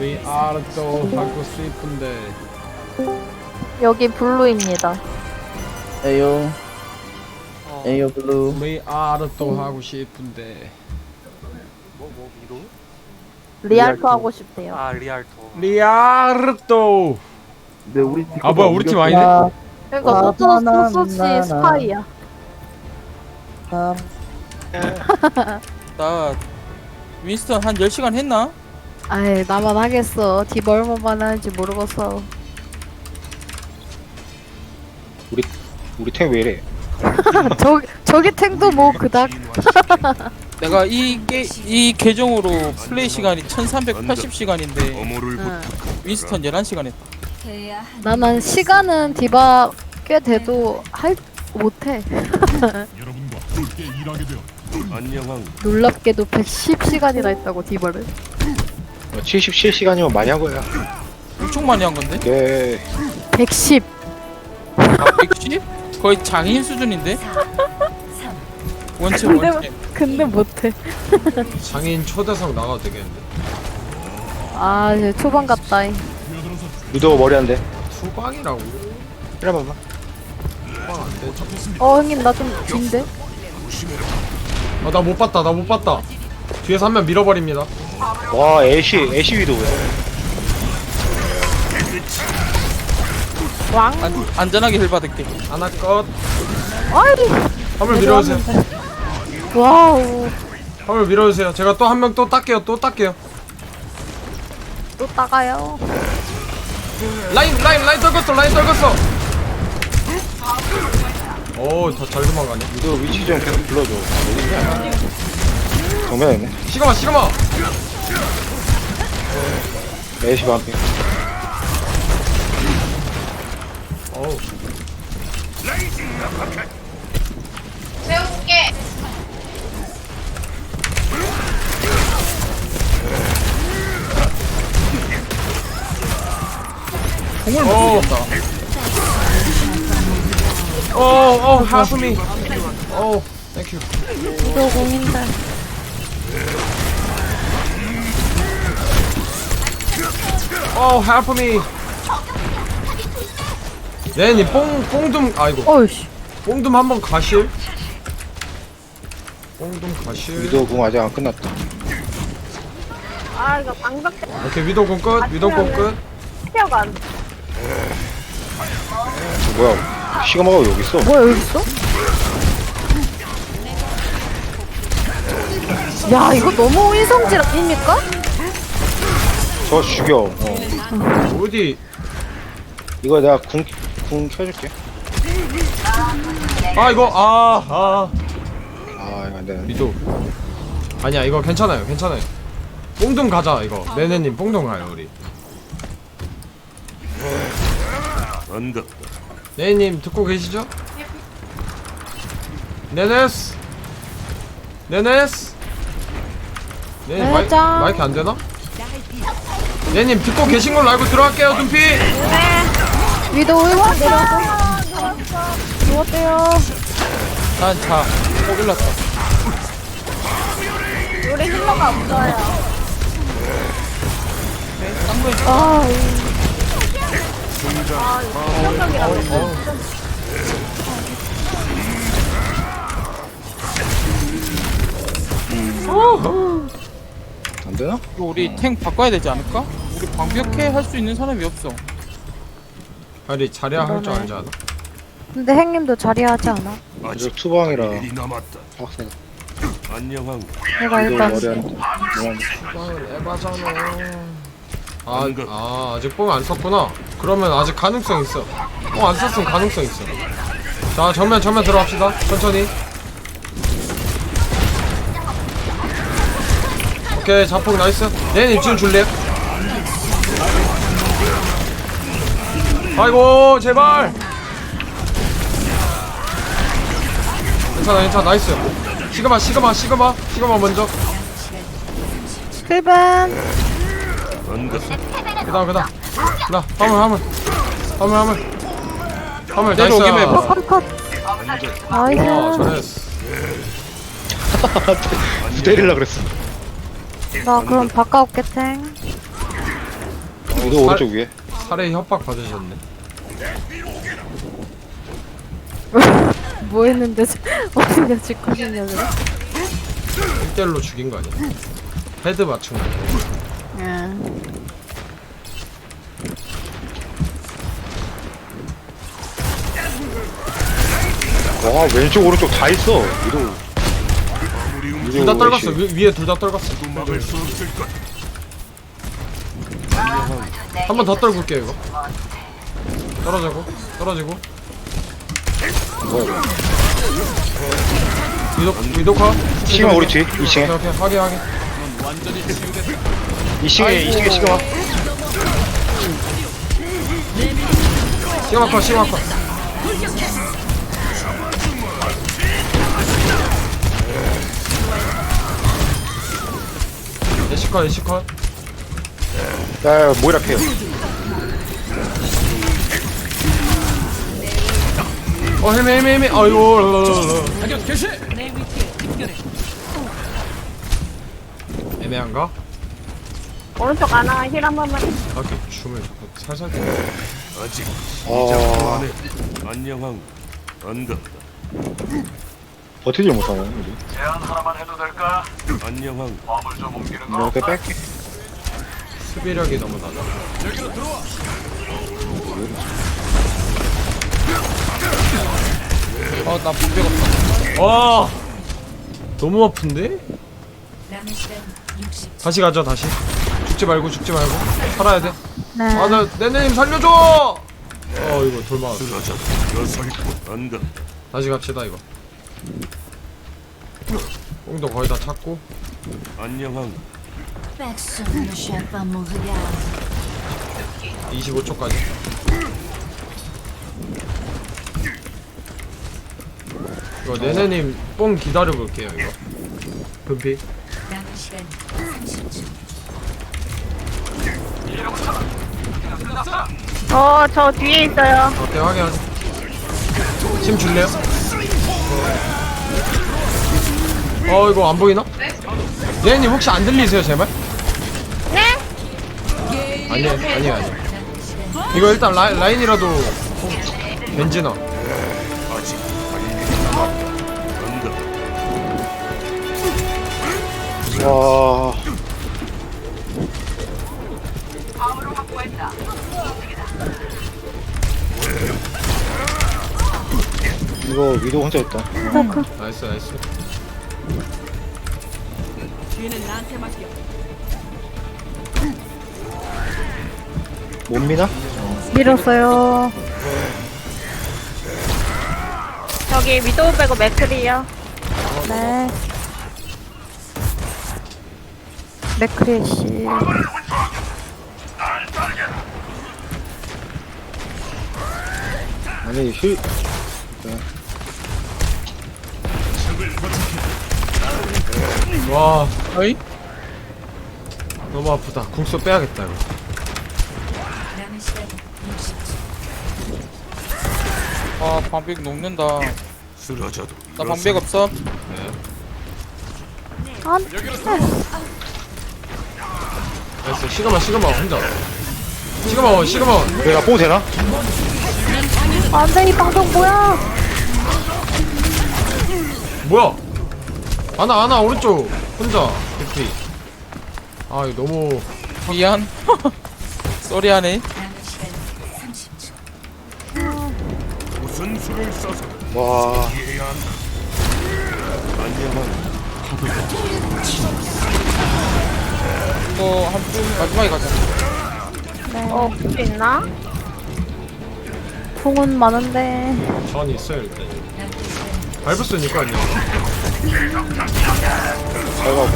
We are 또 하고 싶은데 여기 블루입니다. 에요 어, 에요 블루 We are 또 하고 싶은데 뭐, 뭐, 위로? 리알토 하고 싶대요. 아, 리알토. 리아르또 근데 우리 팀 아, 뭐야, 우리 팀 아니네? 그러니까 아, 소소 나, 소소시 나, 나. 스파이야. 아, 나 윈스턴 한 10시간 했나? 아이 나만 하겠어. 디바 얼마만 하는지 모르겠어. 우리 우리 탱 왜 이래? 저 저기 탱도 뭐 그닥 내가 이, 게, 이 계정으로 플레이 시간이 1380시간인데 응. 윈스턴 11시간 했다 나는 시간은 디바 꽤 돼도 할 못해. 놀랍게도 110시간이나 했다고 디바를. 77시간이면 많이 한 거야. 엄청 많이 한 건데? 네. 110. 아, 110? 거의 장인 수준인데? 원체 근데 원체 근데 못해. 장인 초대석 나가도 되겠는데 아 이제 초반 같다. 유도 머리 안 돼. 투방이라고 이러면 봐. 투방 안 되지 어 형님 나 좀 긴데? 아 나 못 봤다 나 못 봤다 뒤에서 한 명 밀어버립니다 와 애쉬 애쉬 위도야. 왕. 안, 안전하게 힐 받을게 하나 컷 아이. 화물 밀어주세요 와우. 화물 밀어주세요 제가 또 한 명 또 닦게요 또 닦게요 또 따가요. 라인 라인 라인 떨궜어 라인 떨궜어 오다잘 도망가네 유도 위치 좀 계속 불러줘. 정면에 있네. 시그마 시그마 애쉬 반피. 어우 공을 못 쓰겠다. 어어 help me 어 땡큐. 또 공인데. 어 help me 네님 뽕 뽕둠 아이고 어이씨. 뽕둠 한번 가실 뽕둠 가실 궁 아직 안 끝났다. 아 이거 방석 오케이 위도 공 끝 위도 공 끝 태어가 안. 뭐야? 시그마가 왜 여기 있어? 뭐야 여기 있어? 야 이거 너무 인성질 아닙니까? 저 죽여. 어. 어디 이거 내가 궁, 궁 켜줄게. 아 이거 아아 아 이거 안 되네. 위도 아니야 이거 괜찮아요 괜찮아요 뽕둠 가자 이거 네네님 뽕둠 가요 우리 네네님 듣고 계시죠? 네네스 네네스 네님 마이. 마이크 안 되나? 네님 듣고 계신 걸로 알고 들어갈게요 둠피 위도 의원 내려서. 누웠대요. 난자 꼬길렀다 우리 힐러가 없어요. 아, 안 되나? 이거 우리 탱 바꿔야 되지 않을까? 우리 방벽해 할 수 있는 사람이 없어 아니 자리야 할 줄 알지 않아? 근데 행님도 자리하지 않아? 이거 투방이라 빡세. 내가 유도 일단 머리 안. 빵을 에바잖아 아, 아 아직 뽕 안 썼구나 그러면 아직 가능성 있어 뽕 안 썼으면 가능성 있어 자 전면 전면 들어갑시다 천천히 오케이 자폭 나이스 네님 지금 줄래요? 아이고 제발. 괜찮아 괜찮아. 나이스. 시그마 시그마 시그마. 시그마 먼저. 필벤 그다음 그다음. 나 화물 화물. 화물 화물. 화물 나이스. 내려오기만 해봐. 컷컷. 아 나이스. 잘했어. 때릴라 그랬어. 나 그럼 바꿔올게 탱. 위도 오른쪽 위에. 살해 협박 받으셨네. 뭐 했는데 어떻게 짓거리냐 그래 1대1로 죽인 거 아니야? 헤드 맞춘 거. 응 와 왼쪽 오른쪽 다 있어. 위도. 둘다 떨궜어. 위, 위에 둘 다 떨궜어. 한 번 더 떨굴게요 이거. 떨어지고 떨어지고. 위도 위도카. 2층에 우리 뒤. 오케이 2층에. 오케이 확인 확인. 2층에 2층에 시그마. 시그마 컷 시그마 컷. 에시컷 에시컷. 야 모이라 캐. 어 헤매 헤매 헤매. 아이고. 애매한가? 오른쪽 하나 힐한 번만 아, 이렇게 춤을 자꾸 살살 떼. 아 안녕한 안다. 버티질 못하네. 우리. 안녕한 이렇게 뺄게. 수비력이 너무 낮아. 어나 방벽 없다 와, 너무 아픈데? 다시 가자 다시. 죽지 말고 죽지 말고 살아야 돼. 네 아, 나 네네님 살려줘. 어, 이거 돌망. 다시 갑시다 이거. 뽕도 거의 다 찾고. 안녕한 Personne n'échappe à mon regard. 25초까지. 이거 네네님 뽕 기다려 볼게요 이거. 금피. 남은 시간 30초. 어 저 뒤에 있어요 어때 확인 확인. 침 줄래요? 어 이거 안 보이나? 네네님 혹시 안 들리세요 제발? 네? 아니에요 아니에요 아니에요. 이거 일단 라, 라인이라도 벤지나. 와. 이거 위도 혼자 있다. 나이스 나이스. 못 미나? 밀었어요 저기 위도우 빼고 맥클이요 네 맥크리시 아니 힐. 와 어이? 너무 아프다. 궁수 빼야겠다 이거. 아 방벽 녹는다 쓰러져도 나 방벽 없어 안 돼 나이스 시그마 시그마 혼자. 시그마 원 시그마 원. 내가 뽕 되나? 안 돼 이 방송 뭐야 뭐야? 아나 아나 오른쪽 혼자 대피. 아 이거 너무 미안 쏘리하네 수를 써서 와. 해야 한다. 안녕한 이거 한 분 마지막에 가자 어 혹시 있나? 풍은 많은데 전이 있어요 일단. 밟을 수 있을 거 아니야. 잘 가고.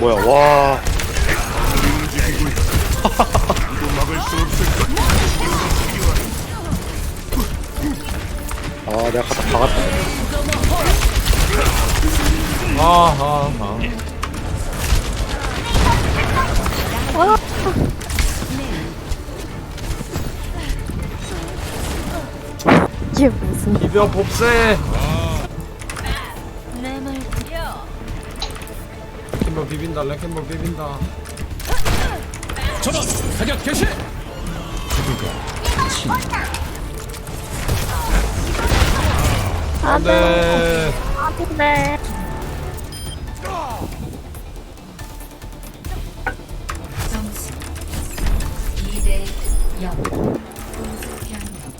뭐야 와. 막을 수 없을 것. 아 내가 갖다 박았다. 아하 아. 이게 무슨 비벼 봅세 킴버 비빈다 레킴버 비빈다 안돼 네. 점수 2대 0 공수 변경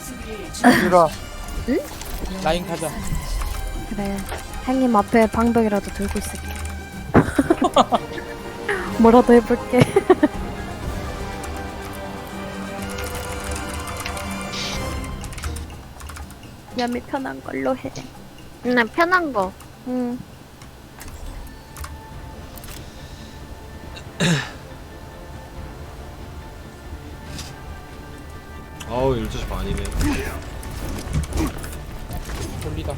수비를 준 유라 라인 가자. 그래 행님 앞에 방벽이라도 들고 있을게. 뭐라도 해볼게. 얌이 편한 걸로 해. 네, 편한 거. 응. 아우 12시 반이네. 돌리다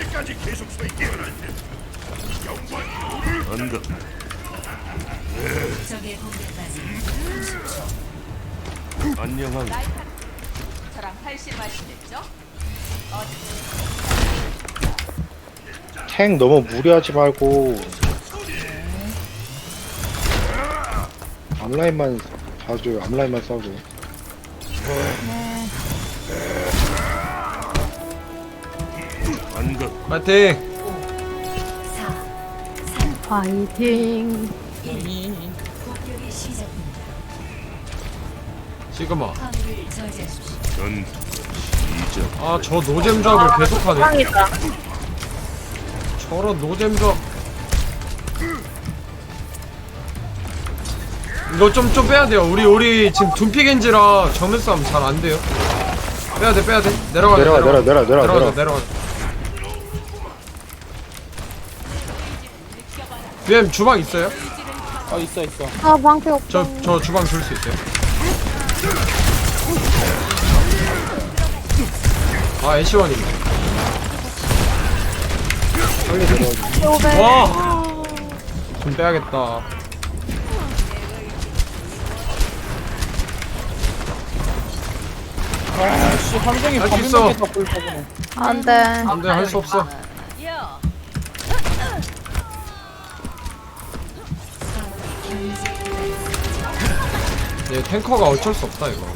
언제까지 계속 언더 적의 공격까지 안녕한 탱 너무 무리하지 말고 앞라인만 봐줘요. 앞라인만 싸워줘 언 파이팅 4 파이팅 시그마 전 시작. 아 저 노잼 조합을 계속하네. 빵이다. 저런 노잼 조합. 이거 좀 좀 빼야 돼요. 우리 우리 지금 둠피겐지라 정면 싸움 잘 안 돼요. 빼야 돼 빼야 돼. 내려가 내려가 내려 내려 내려 내려가자 내려 내려가 자 BM 주방 있어요? 어 있어 있어 아 방패 없어 저, 저 주방 줄 수 있어요? 아 애쉬원이네 빨리 내려가 와! 좀 빼야겠다 아씨 함정이 할수 밤에 있어. 다 보일 거구나 안돼 안 돼 할 수 없어 얘 탱커가 어쩔 수 없다 이거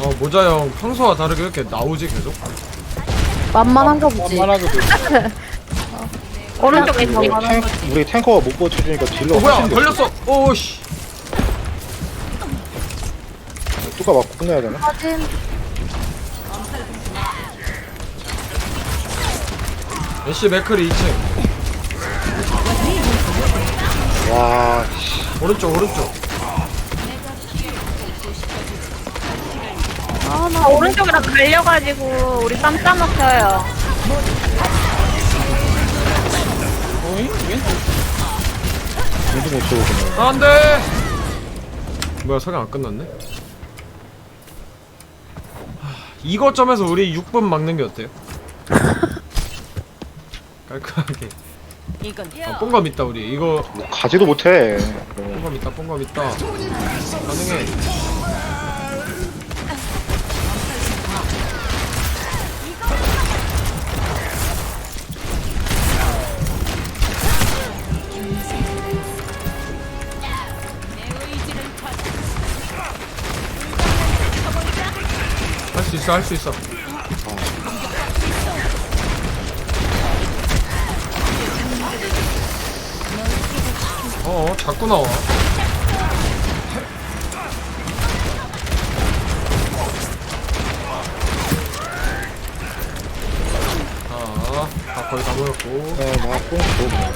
어 모자 형 평소와 다르게 이렇게 나오지 계속? 만만한가 보지 만만하게 있는 우리 거. 탱 우리 탱커가 못 버텨주니까 딜러 어 뭐야 훨씬 돼. 걸렸어 오씨 뚜까 맞고 끝내야 되나? 사진 애쉬 맥크리 2층 와 씨. 오른쪽 오른쪽 아, 오른쪽이라 갈려가지고 우리 깜짝 먹혀요. 어이? 왼쪽 왼쪽 못 쳐고 그냥 안돼 뭐야 석양 안 끝났네 하, 이거 점에서 우리 6분 막는 게 어때요? 깔끔하게. 아, 뽕감 있다 우리. 이거 뭐 가지도 못해. 어. 뽕감 있다 뽕감 있다. 가능해. 할 수 있어 할 수 있어 자꾸 나와 아, 다 거의 다 모였고 네, 줘. 그냥.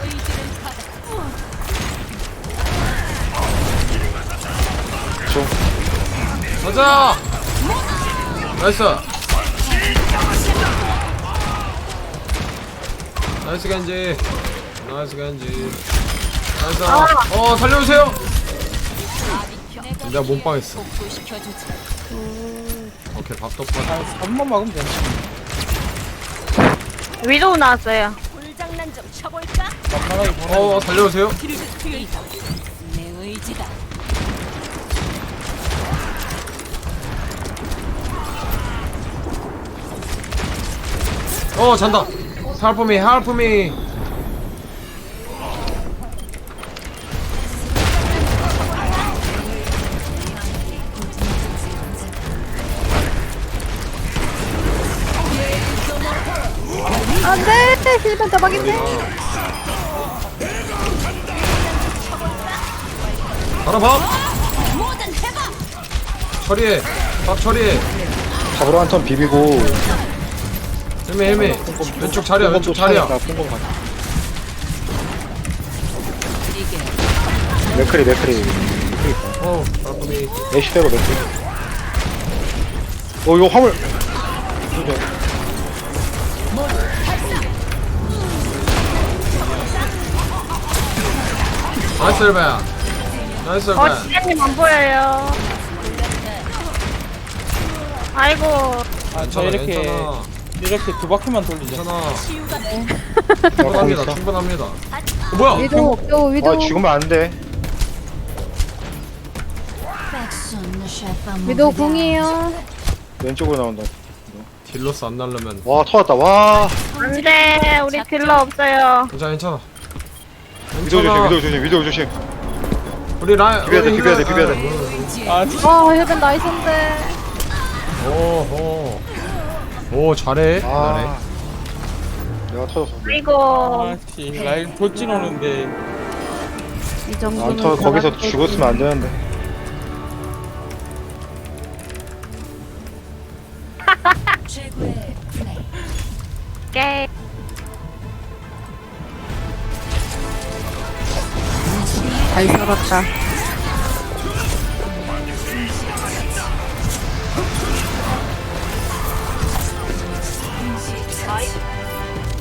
가자! 나이스! 나이스 겐지 나이스 겐지 나이스 어 살려주세요. 내가 몸빵했어. 오케이 밥도 빠져 아 3번 막으면 되네. 위도우 나왔어요. 만만하게 보내 어 달려오세요. 어 잔다. help me help me 힐벤 대박인데 바로 밥. 처리해. 밥 처리해. 밥으로 한 턴 비비고. 헬미 헬미. 왼쪽 자리야 왼쪽 자리야. 맥크리 맥크리. 어 me 애쉬 빼고 맥크리. 어 이거 화물 나이스 헬베야 나이스 어, 헬베 지혜님 안 보여요. 아이고, 아저 괜찮아 이렇게 괜찮아. 이렇게 두 바퀴만 돌리자 괜찮아. 어, 충분합니다. 충분합니다. 어, 뭐야? 위도 없고 위도. 아 죽으면 안돼. 위도 궁이에요. 왼쪽으로 나온다. 딜러스 안 날려면. 와 터졌다. 와. 안 돼. 우리 딜러 없어요. 괜찮아 괜찮아 위도 조심 위도 조심 위도 조심. 우리 라인 비벼야 돼, 우리 비벼야 돼, 힐러- 비벼야 돼. 응, 아니 와 힐벤 나이스인데. 응. 오호 오 잘해. 잘해. 아 내가 터졌어. 아이고, 아씨 라인 돌진 오는데. 이 정도면 안터 거기서 잘하는 죽었으면 안 되는데. 최고 잘 살았다